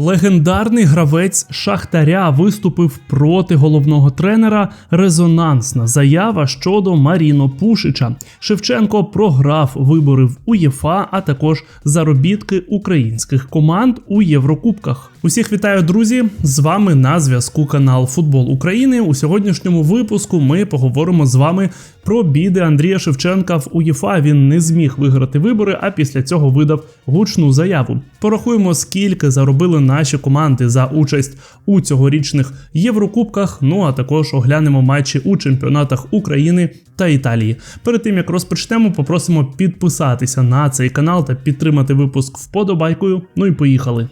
Легендарний гравець Шахтаря виступив проти головного тренера. Резонансна заява щодо Маріно Пушича. Шевченко програв вибори в УЄФА, а також заробітки українських команд у Єврокубках. Усіх вітаю, друзі! З вами на зв'язку канал Футбол України. У сьогоднішньому випуску ми поговоримо з вами про біди Андрія Шевченка в УЄФА. Він не зміг виграти вибори, а після цього видав гучну заяву. Порахуємо, скільки заробили наші команди за участь у цьогорічних Єврокубках. Ну а також оглянемо матчі у чемпіонатах України та Італії. Перед тим як розпочнемо, попросимо підписатися на цей канал та підтримати випуск вподобайкою. Ну і поїхали.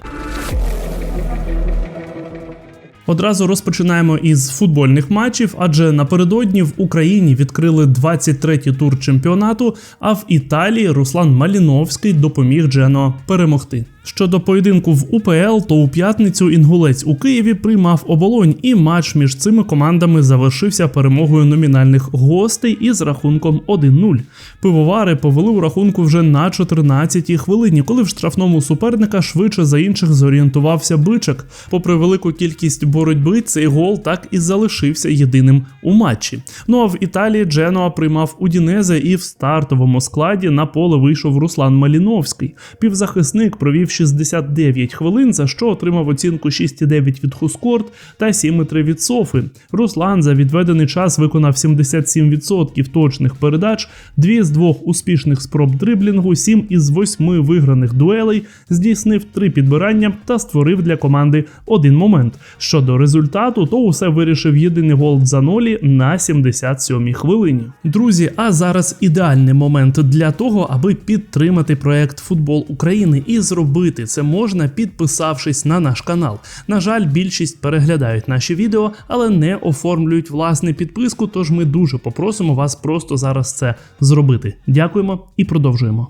Одразу розпочинаємо із футбольних матчів, адже напередодні в Україні відкрили 23-й тур чемпіонату, а в Італії Руслан Маліновський допоміг Джено перемогти. Щодо поєдинку в УПЛ, то у п'ятницю інгулець у Києві приймав оболонь, і матч між цими командами завершився перемогою номінальних гостей із рахунком 1-0. Пивовари повели у рахунку вже на 14-й хвилині, коли в штрафному суперника швидше за інших зорієнтувався бичик. Попри велику кількість боротьби, цей гол так і залишився єдиним у матчі. Ну а в Італії Дженуа приймав Удінезе і в стартовому складі на поле вийшов Руслан Маліновський. Півзахисник провів 69 хвилин, за що отримав оцінку 6,9 від Хускорт та 7,3 від Софи. Руслан за відведений час виконав 77% точних передач, 2 з 2 успішних спроб дриблінгу, 7 із 8 виграних дуелей, здійснив 3 підбирання та створив для команди один момент. Щодо результату, то усе вирішив єдиний гол за нолі на 77-й хвилині. Друзі, а зараз ідеальний момент для того, аби підтримати проект Футбол України і зробити це можна, підписавшись на наш канал. На жаль, більшість переглядають наші відео, але не оформлюють власне підписку. Тож ми дуже попросимо вас просто зараз це зробити. Дякуємо і продовжуємо.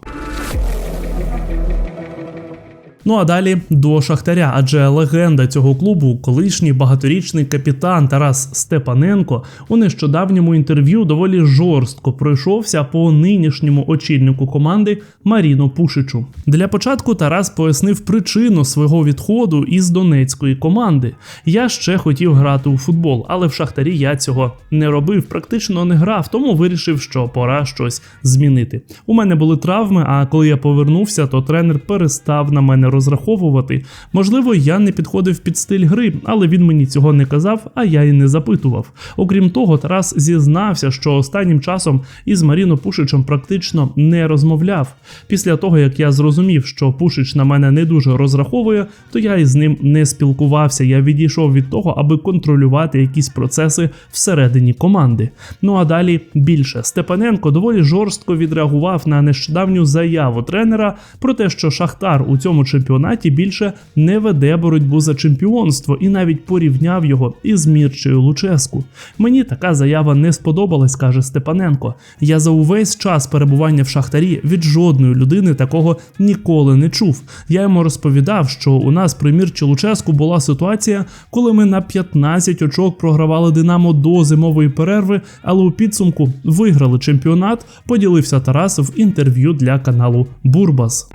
Ну а далі до Шахтаря, адже легенда цього клубу, колишній багаторічний капітан Тарас Степаненко, у нещодавньому інтерв'ю доволі жорстко пройшовся по нинішньому очільнику команди Маріно Пушичу. Для початку Тарас пояснив причину свого відходу із донецької команди. Я ще хотів грати у футбол, але в Шахтарі я цього не робив, практично не грав, тому вирішив, що пора щось змінити. У мене були травми, а коли я повернувся, то тренер перестав на мене розраховувати. Можливо, я не підходив під стиль гри, але він мені цього не казав, а я й не запитував. Окрім того, Тарас зізнався, що останнім часом із Маріно Пушичем практично не розмовляв. Після того, як я зрозумів, що Пушич на мене не дуже розраховує, то я із ним не спілкувався. Я відійшов від того, аби контролювати якісь процеси всередині команди. Ну а далі більше Степаненко доволі жорстко відреагував на нещодавню заяву тренера про те, що Шахтар у цьому чемпіонаті більше не веде боротьбу за чемпіонство і навіть порівняв його із Мірчею Луческу. Мені така заява не сподобалась, каже Степаненко. Я за увесь час перебування в Шахтарі від жодної людини такого ніколи не чув. Я йому розповідав, що у нас при Мірчі Луческу була ситуація, коли ми на 15 очок програвали Динамо до зимової перерви, але у підсумку виграли чемпіонат. Поділився Тарас в інтерв'ю для каналу Бурбас.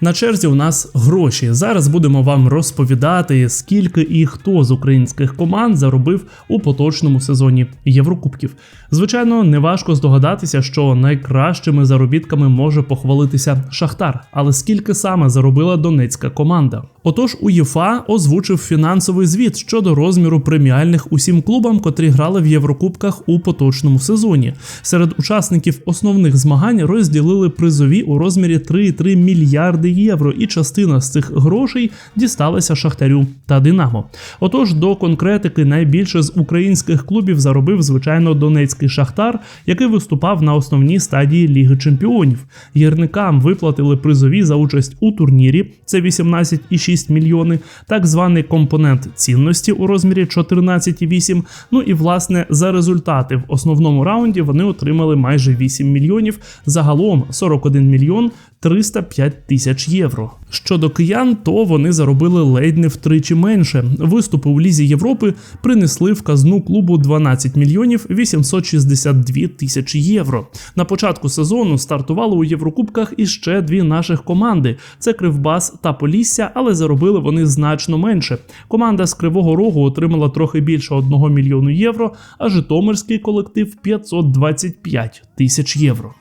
На черзі у нас гроші. Зараз будемо вам розповідати, скільки і хто з українських команд заробив у поточному сезоні Єврокубків. Звичайно, неважко здогадатися, що найкращими заробітками може похвалитися Шахтар, але скільки саме заробила донецька команда? Отож, УЄФА озвучив фінансовий звіт щодо розміру преміальних усім клубам, котрі грали в Єврокубках у поточному сезоні. Серед учасників основних змагань розділили призові у розмірі 3,3 мільярди євро, і частина з цих грошей дісталася Шахтарю та Динамо. Отож, до конкретики найбільше з українських клубів заробив звичайно Донецький Шахтар, який виступав на основній стадії Ліги Чемпіонів. Гірникам виплатили призові за участь у турнірі. Це 18,6 мільйони, так званий компонент цінності у розмірі 14,8. Ну і власне за результати в основному раунді вони отримали майже 8 мільйонів. Загалом 41 мільйон 305 тисяч євро. Щодо киян, то вони заробили ледь не втричі менше. Виступи у лізі Європи принесли в казну клубу 12 мільйонів 862 тисячі євро. На початку сезону стартували у Єврокубках іще дві наших команди: це Кривбас та Полісся, але заробили вони значно менше. Команда з Кривого Рогу отримала трохи більше 1 мільйону євро, а Житомирський колектив 525 тисяч євро.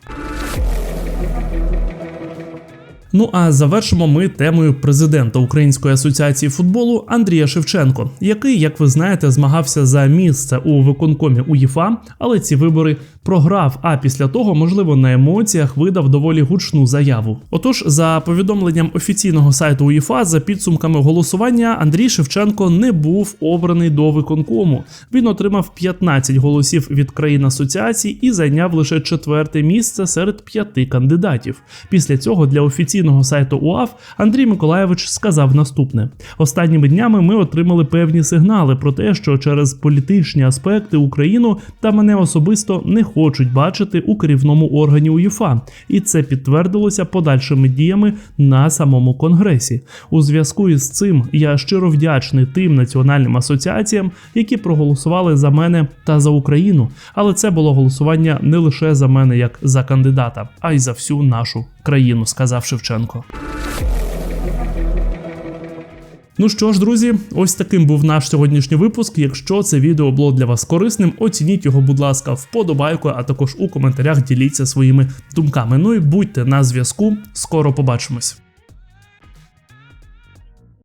Ну а завершимо ми темою президента Української асоціації футболу Андрія Шевченко, який, як ви знаєте, змагався за місце у виконкомі УЄФА, але ці вибори програв. А після того, можливо, на емоціях видав доволі гучну заяву. Отож, за повідомленням офіційного сайту УЄФА, за підсумками голосування, Андрій Шевченко не був обраний до виконкому. Він отримав 15 голосів від країн асоціації і зайняв лише четверте місце серед п'яти кандидатів. Після цього для офіційного сайту УАФ Андрій Миколаєвич сказав наступне: останніми днями ми отримали певні сигнали про те, що через політичні аспекти Україну та мене особисто не хочуть бачити у керівному органі УЄФА, і це підтвердилося подальшими діями на самому конгресі. У зв'язку із цим я щиро вдячний тим національним асоціаціям, які проголосували за мене та за Україну. Але це було голосування не лише за мене як за кандидата, а й за всю нашу країну, сказав Шевченко. Ну що ж, друзі, ось таким був наш сьогоднішній випуск. Якщо це відео було для вас корисним, оцініть його, будь ласка, вподобайкою, а також у коментарях діліться своїми думками. Ну і будьте на зв'язку. Скоро побачимось.